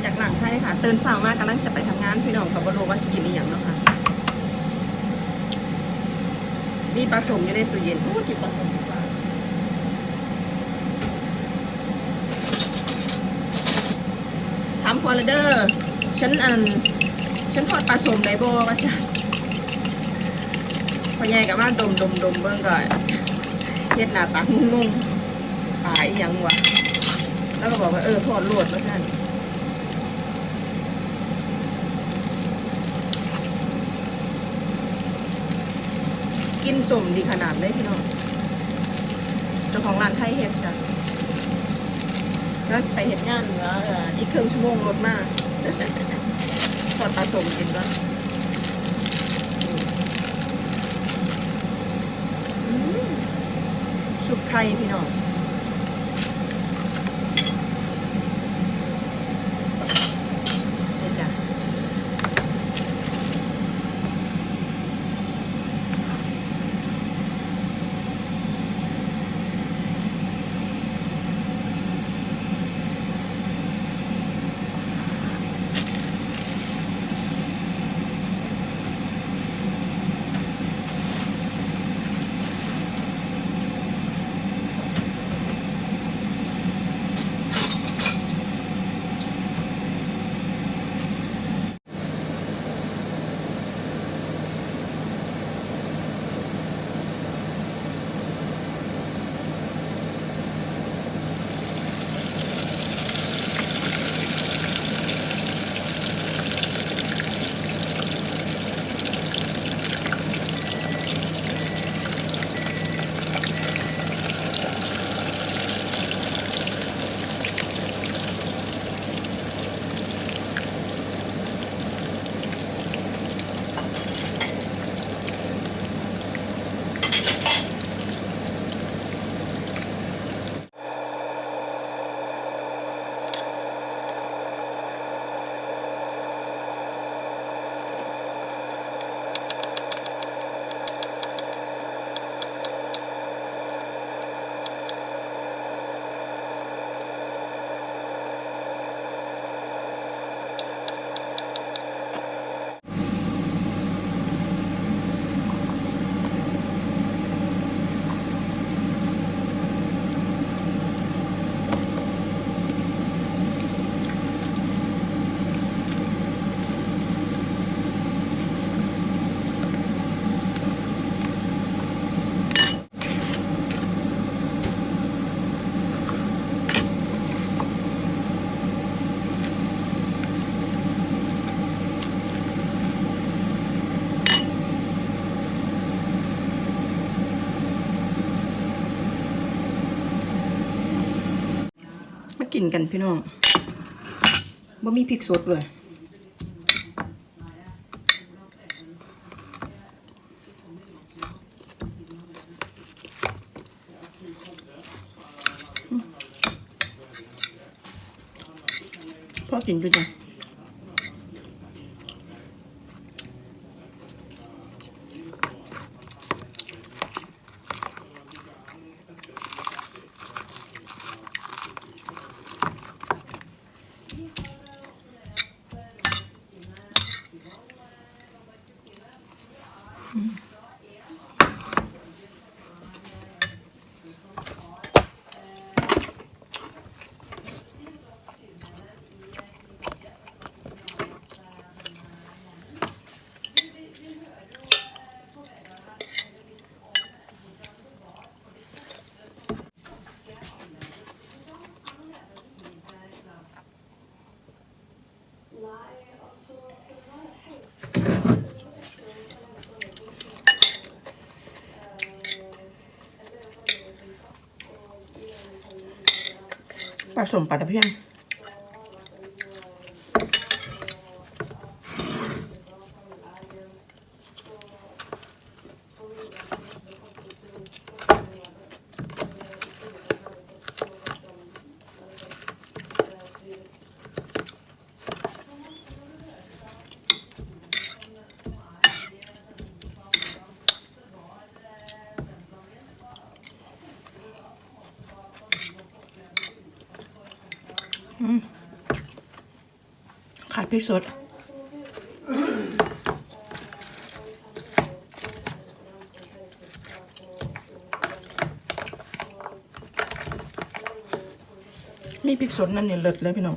มาจากหลังไทยค่ะ เตื่นเช้ามากกำลังจะไปทำงานพี่น้องกับบรูว่าสกินอีหยังเนาะค่ะ มีปลาสมอยู่ในตู้เย็นโอ้กินปลาสมดีกว่าถามพอลเดอร์ฉันอันฉันทอดปลาสมได้บ่ว่าฉันพอใหญ่กับว่าดมดมดมเบิ่งก็เฮ็ดหน้าตางงงๆตายยังวะแล้วก็บอกว่าเออทอดลวดว่าฉัน กินสมดีขนาดเลยพี่น้องเจ้าของร้านไทยเฮ็ดจ้ะแล้วไปเฮ็ดงานเหลืออีกครึ่งชั่วโมงรถมาทอดปลาสมกินก็สุกไข่พี่น้อง กินกันพี่น้องบ่มีพริกสดเลยพ่อกินด้วยจ้ะ ปลาสมปลาตะเพียน พริกสดมีพริกสดนั่นเนี่ยเลิศเลยพี่น้อง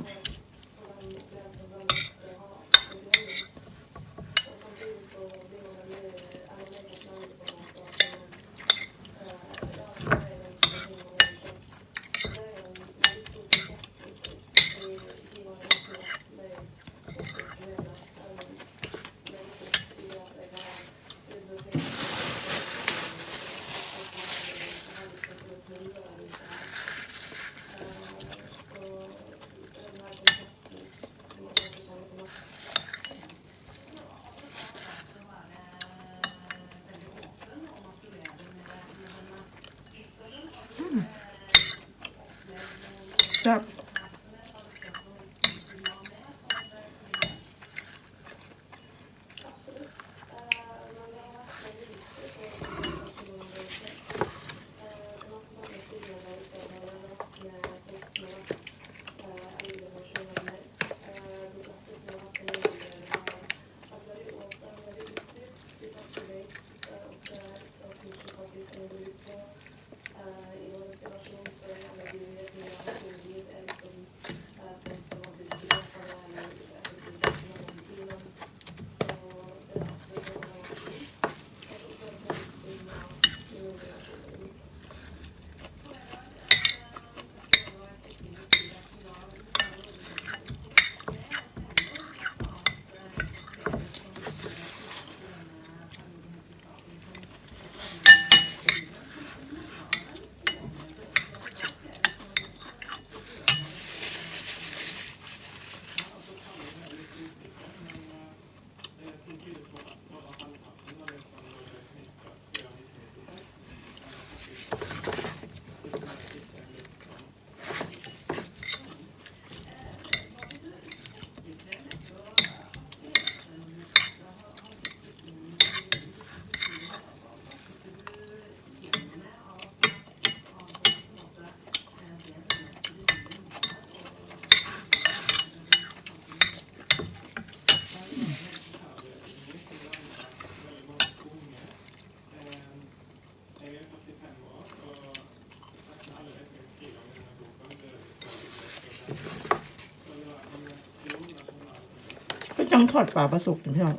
จังทอดปลาประสุกพี่น้อง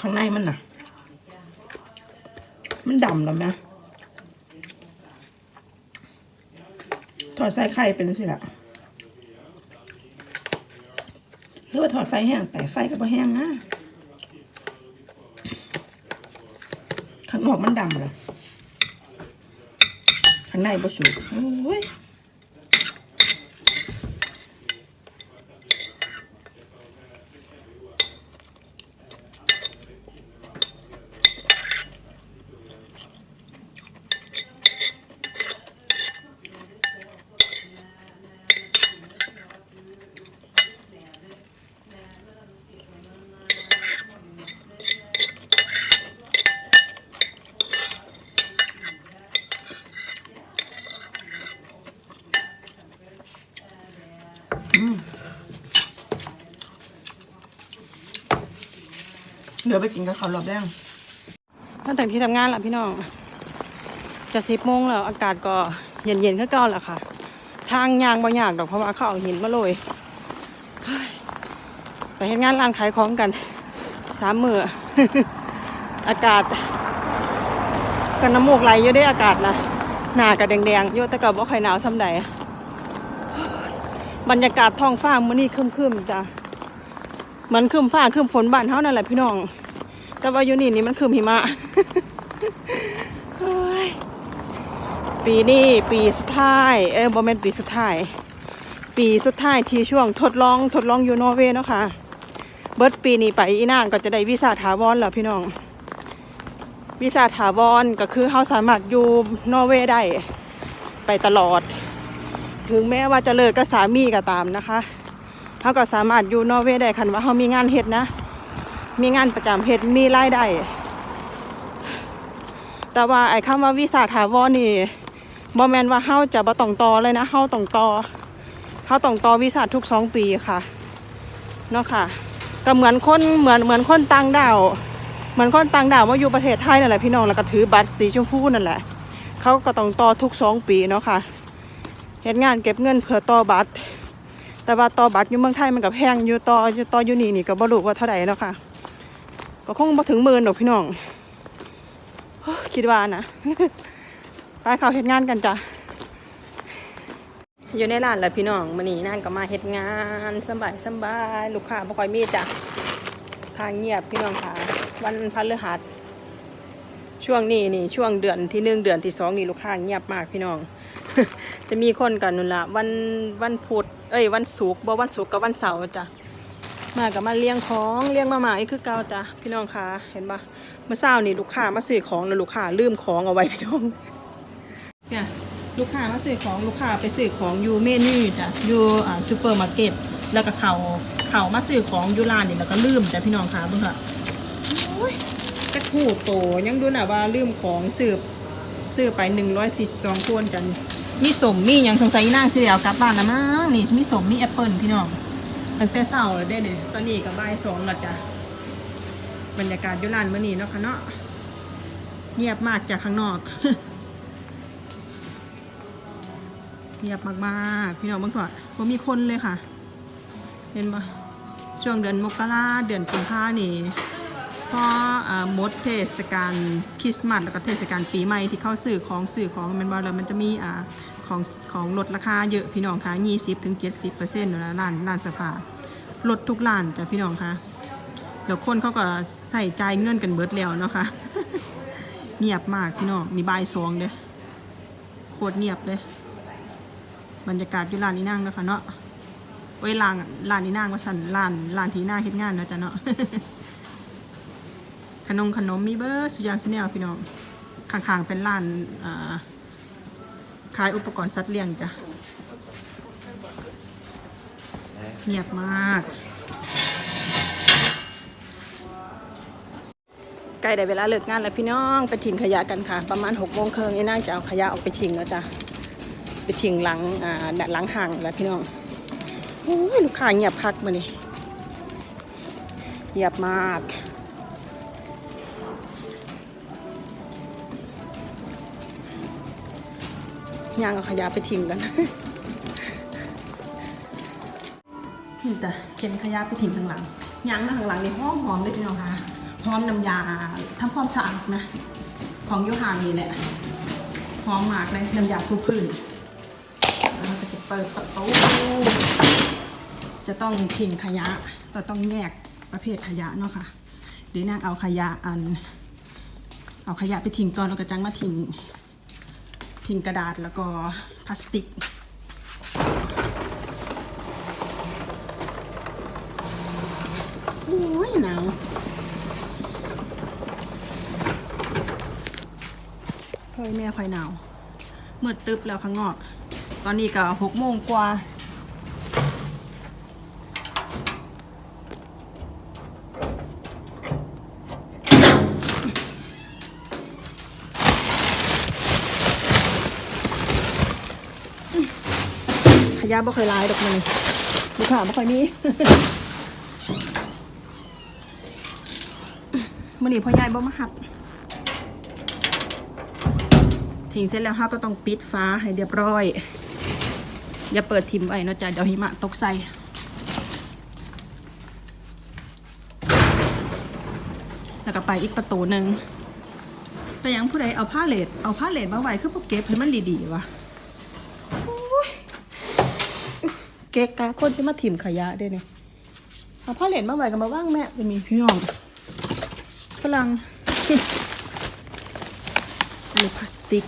ข้างในมันน่ะ มันดำแล้วนะถอดใส่ไข่เป็นสิละหรือว่าถอดไฟแห้งไปไฟก็บ่แห้งนะข้างนอกมันดำเลยข้างในบ่สุกโอ้ย เดี๋ยวไปกินกับข้ารอบแรงมาแต่ที่ทำงานล้วพี่น้อง จะสิบโมงแล้วอากาศก็เย็นๆก็เก่าแล้วค่ะ ทางยางบางอย่างดอกเพราะว่าเขาเอาหินมาโรยเฮ้ยไปเห็นงานร้านขายของกันสามมืออากาศกันน้ำมูกไหลเยอะได้อากาศนะหนากับแดงๆเยอะแต่ก็บ่ค่อยหนาวซ้ำใดบรรยากาศท้องฟ้ามื้อนี้ครึมๆจ้ะมันคืมฟ้าคืมฝนบ้านเฮานั่นแหละพี่น้อง แต่ว่าอยู่นี่นี่มันคืมหิมะปีนี้ปีสุดท้าย เออบ่แม่นปีสุดท้าย ปีสุดท้ายที่ช่วงทดลองทดลองอยู่นอร์เวย์เนาะค่ะ เบิร์ดปีนี้ไปอีนางก็จะได้วีซ่าถาวรแล้วพี่น้อง วีซ่าถาวรก็คือเฮาสามารถอยู่นอร์เวย์ได้ไปตลอด ถึงแม้ว่าจะเลิกกับสามีก็ตามนะคะเขาก็สามารถอยู่นอร์เวย์ได้คันว่าเขามีงานเฮ็ดนะ มีงานประจำเฮ็ดมีรายได้แต่ว่าไอ้คำว่าวีซ่าถาวรนี่บ่แมนว่าเฮาจะบ่ต้องต่อเลยนะเฮาต้องต่อเขาต้องต่อวีซ่าทุกสองปีค่ะเนาะค่ะก็เหมือนคนเหมือนเหมือนคนต่างดาวเหมือนคนต่างดาวว่าอยู่ประเทศไทยนั่นแหละพี่น้องแล้วก็ถือบัตรสีชมพูนั่นแหละเขาก็ต้องต่อทุกสองปีเนาะค่ะเฮ็ดงานเก็บเงินเพื่อต่อบัตร แต่ว่าต่อบัตรอยู่เมืองไทยมันก็แพงอยู่ต่ออยู่ต่ออยู่นี่นี่ก็บ่รู้ว่าเท่าไหร่เนาะค่ะ ก็คงบ่ถึงหมื่นดอกพี่น้องอคิดว่านะ ไปเขาเฮ็ดงานกันจ้ะ อยู่ในร้านแหละพี่น้องมื้อนี้นั่นก็มาเฮ็ดงานสบายสบายลูกค้าบ่ค่อยมีจ้ะทางเงียบพี่น้องค่ะ วันพฤหัสช่วงนี้นี่ช่วงเดือนที่หนึ่งเดือนที่สองนี่ลูกค้าเงียบมากพี่น้อง จะมีคนกันนู่นละวันวันพุธเอ้ยวันศุกร์บ่วันศุกร์กับวันเสาร์จ้ะ มากับมาเลี้ยงของเลี้ยงมาหมาอีกคือเก่าจ้ะพี่น้องคะเห็นปะเมื่อเช้านี่ลูกค้ามาซื้อของแล้วลูกค้าลืมของเอาไว้พี่น้องเนี่ยลูกค้ามาซื้อของลูกค้าไปซื้อของอยู่เมนูจ้ะอยู่อ่าซูเปอร์มาร์เก็ตแล้วก็เขาเขามาซื้อของอยู่ร้านนี่แล้วก็ลืมจ้ะพี่น้องคะเบิ่งค่ะโอ้ยกระถูโตยังดูน่ะว่าลืมของซื้อซื้อไป 142คนกันมีสมมีอย่างสงสัยนางสิเดียวกลับบ้านนะมั้งนี่มีสมมีแอปเปิลพี่น้อง ตั้งแต่เช้าเลยได้เนี่ยตอนนี้ก็บ่ายสองแล้วจ้ะบรรยากาศยู่ร้านมื้อนี้เนาะค่ะเนาะเงียบมากจากข้างนอก เงียบมากๆ พี่น้องบางทีว่ามีคนเลยค่ะ เห็นปะช่วงเดือนมกราเดือนกุมภานี่พออ่าหมดเทศกาลคริสต์มาสแล้วก็เทศกาลปีใหม่ที่เข้าสื่อของสื่อของแมันบ่แล้วมันจะมีอ่า ของของลดราคาเยอะพี่น้องคะ20ถึง70เปอร์เซ็นต์นะร้านร้านสภาลดทุกร้านจ้ะพี่น้องคะแล้วคนเขาก็ใส่ใจเงินกันเบิดแล้วเนาะค่ะเงียบมากพี่น้องนี่บายสองเด้โคตรเงียบเลย บรรยากาศอยู่ร้านนี้นั่งนะคะเนาะไว้ยร้านร้านนี้นั่งว่าสันร้านร้านที่หน้าเฮ็ดงานนะจ้ะเนาะขนมขนมมีเบอร์สุดยางชแนลพี่น้องข้างๆเป็นร้านอ่า ขายอุปกรณ์สัตว์เลี้ยงจ้ะเงียบมาก ใกล้ได้เวลาเลิกงานแล้วพี่น้องไปทิ้งขยะกันค่ะ ประมาณหกโมงครึ่งไอ้นางจะเอาขยะออกไปทิ้งแล้วจ้ะไปทิ้งหลังอ่าหลังห่างแล้วพี่น้องโอ้ยลูกค้าเงียบคักมานี่เงียบมาก ย่างเอาขยะไปทิ้งกันนี่แต่เข็นขยะไปทิ้งข้างหลังย่างข้างหลังนี่หอมหอมเลยพี่น้องค่ะหอมน้ำยาทำความสะอาดนะ ของยูฮานนี่แหละหอมมากเลยน้ำยาทุกพื้นแล้วก็จะเปิดประตูจะต้องทิ้งขยะต,ต้องแยกประเภทขยะเนาะค่ะหรือนางเอาขยะอัน เอาขยะไปทิ้งก่อนแล้วก็จังมาทิ้ง ทิ้งกระดาษแล้วก็พลาสติกโอ้ยหนาวเฮ้ยแม่คอยหนาวมืดตึ๊บแล้วข้างนอก ตอนนี้ก็หกโมงกว่า ยะบ่เคยลายดอกมันลูกค้าบ่ค่อยมีมื้อนี้พ่อใหญ่บ่มาหักทิ้งเสร็จแล้วเฮาก็ต้องปิดฟ้าให้เรียบร้อย อย่าเปิดทิมไว้เนะจ๊ะเดี๋ยวหิมะตกใส่แล้วก็ไปอีกประตูหนึ่งแต่ยังผู้ใดเอาผ้าเลดเอาผ้าเลดมาไว้คือพวกเก็บให้มันดีๆวะ เก๊กกาคนจะมาถิ่มขยะได้เนี่ยเอาผ้าเหรียญมาไว้กันมาว่างแม่จะมีพี่น้องฝรั่งอันนี้พลาสติก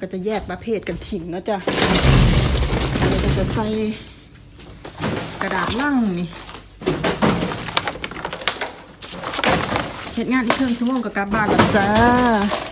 ก็จะแยกประเภทกันถิ่งนะจ๊ะอันนี้ก็จะใส่กระดาษล่างนี่เหตุงานที่เครื่องชั่วโมงกับกลับบ้านแล้วจ้า